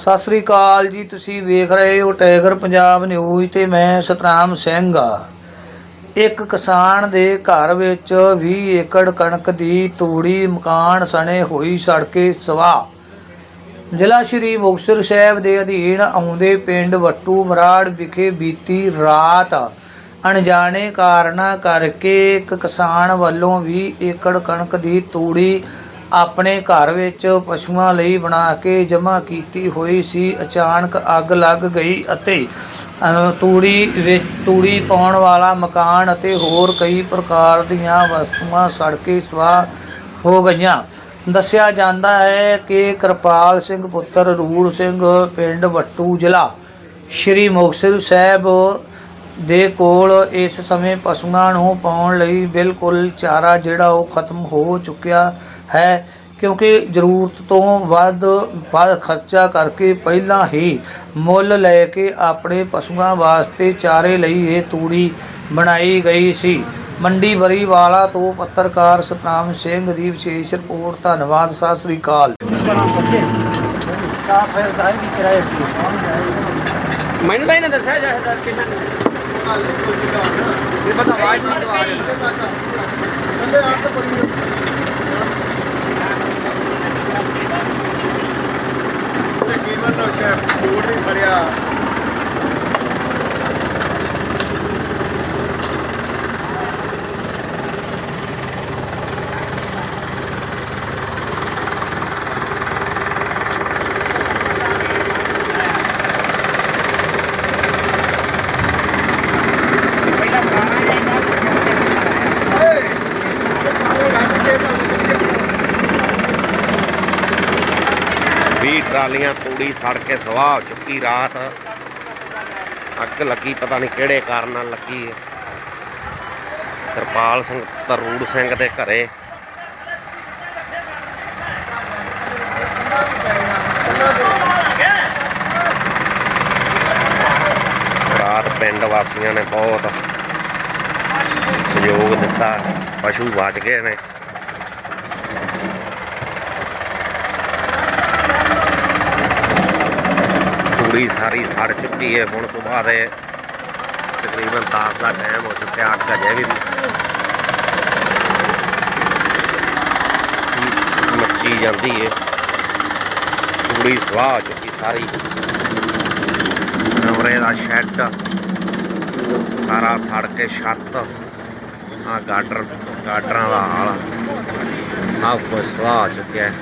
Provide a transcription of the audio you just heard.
ਸਤਿ ਸ੍ਰੀ ਅਕਾਲ ਜੀ, ਤੁਸੀਂ ਵੇਖ ਰਹੇ ਹੋ ਟਾਈਗਰ ਪੰਜਾਬ ਨਿਊਜ਼ ਤੇ ਮੈਂ ਸਤਨਾਮ ਸਿੰਘ ਆ। ਇੱਕ ਕਿਸਾਨ ਦੇ ਘਰ ਵਿੱਚ 20 ਏਕੜ ਕਣਕ ਦੀ ਤੂੜੀ ਮਕਾਨ ਸਣੇ ਹੋਈ ਸੜਕੇ ਸਵਾ ਜ਼ਿਲ੍ਹਾ ਸ਼੍ਰੀ ਮੁਕਤਸਰ ਸਾਹਿਬ ਦੇ ਅਧੀਨ ਆਉਂਦੇ ਪਿੰਡ ਵੱਟੂ ਮਰਾੜ ਵਿਖੇ ਬੀਤੀ ਰਾਤ ਅਣਜਾਣੇ ਕਾਰਨਾਂ ਕਰਕੇ ਇੱਕ ਕਿਸਾਨ ਵੱਲੋਂ 20 ਏਕੜ ਕਣਕ ਦੀ ਤੂੜੀ ਆਪਣੇ ਘਰ ਵਿੱਚ ਪਸ਼ੂਆਂ ਲਈ ਬਣਾ ਕੇ ਜਮ੍ਹਾਂ ਕੀਤੀ ਹੋਈ ਸੀ। ਅਚਾਨਕ ਅੱਗ ਲੱਗ ਗਈ ਅਤੇ ਤੂੜੀ ਵਿੱਚ ਤੂੜੀ ਪਾਉਣ ਵਾਲਾ ਮਕਾਨ ਅਤੇ ਹੋਰ ਕਈ ਪ੍ਰਕਾਰ ਦੀਆਂ ਵਸਤੂਆਂ ਸੜ ਕੇ ਸਵਾਹ ਹੋ ਗਈਆਂ। ਦੱਸਿਆ ਜਾਂਦਾ ਹੈ ਕਿ ਕਿਰਪਾਲ ਸਿੰਘ ਪੁੱਤਰ ਰੂੜ ਸਿੰਘ ਪਿੰਡ ਵੱਟੂ ਜ਼ਿਲ੍ਹਾ, ਸ਼੍ਰੀ ਮੁਕਤਸਰ ਸਾਹਿਬ ਦੇ ਕੋਲ ਇਸ ਸਮੇਂ ਪਸ਼ੂਆਂ ਨੂੰ ਪਾਉਣ ਲਈ ਬਿਲਕੁਲ ਚਾਰਾ ਜਿਹੜਾ ਉਹ ਖਤਮ ਹੋ ਚੁੱਕਿਆ ਹੈ ਕਿਉਂਕਿ ਜ਼ਰੂਰਤ ਤੋਂ ਵੱਧ ਵੱਧ ਖਰਚਾ ਕਰਕੇ ਪਹਿਲਾਂ ਹੀ ਮੁੱਲ ਲੈ ਕੇ ਆਪਣੇ ਪਸ਼ੂਆਂ ਵਾਸਤੇ ਚਾਰੇ ਲਈ ਇਹ ਤੂੜੀ ਬਣਾਈ ਗਈ ਸੀ। ਮੰਡੀ ਬਰੀਵਾਲਾ ਤੋਂ ਪੱਤਰਕਾਰ ਸਤਨਾਮ ਸਿੰਘ ਦੀ ਵਿਸ਼ੇਸ਼ ਰਿਪੋਰਟ ਧੰਨਵਾਦ ਸਤਿ ਸ੍ਰੀ ਅਕਾਲ। ਮੈਨੂੰ ਤਾਂ ਇਹਨੇ ਦੱਸਿਆ ਜਾਇਦਾ ਕਿੰਨਾ ਇਹ ਪਤਾ ਆਵਾਜ਼ ਨਹੀਂ ਆ ਰਹੀ। ਵੀਹ ਟਰਾਲੀਆਂ, ਤੂੜੀ ਸੜ ਕੇ ਸਵਾਹ ਹੋ ਚੁੱਕੀ ਰਾਤ। ਅੱਗ ਲੱਗੀ, ਪਤਾ ਨਹੀਂ ਕਿਹੜੇ ਕਾਰਨ ਨਾਲ ਲੱਗੀ ਹੈ ਕਿਰਪਾਲ ਸਿੰਘ, ਤਰੂੜ ਸਿੰਘ ਦੇ ਘਰੇ। ਰਾਤ ਪਿੰਡ ਵਾਸੀਆਂ ਨੇ ਬਹੁਤ ਸਹਿਯੋਗ ਦਿੱਤਾ। ਪਸ਼ੂ ਬਚ ਗਏ ਨੇ। ਤੂੜੀ ਸਾਰੀ ਸੜ ਚੁੱਕੀ ਹੈ। ਹੁਣ ਸਵੇਰ ਦੇ ਤਕਰੀਬਨ 10 ਦਾ ਟਾਈਮ ਹੋ ਚੁੱਕਿਆ ਅੱਗ ਅਜੇ ਵੀ। ਮੱਚੀ ਜਾਂਦੀ ਹੈ। ਤੂੜੀ ਸਵਾਹ ਹੋ ਚੁੱਕੀ ਸਾਰੀ। ਕਮਰੇ ਦਾ ਸ਼ੈੱਡ ਸਾਰਾ ਸੜ ਕੇ ਛੱਤ ਆ ਗਾਡਰ ਗਾਡਰਾਂ ਦਾ ਹਾਲ। ਸਭ ਕੁਝ ਸਵਾਹ ਹੋ ਚੁੱਕਿਆ ਹੈ।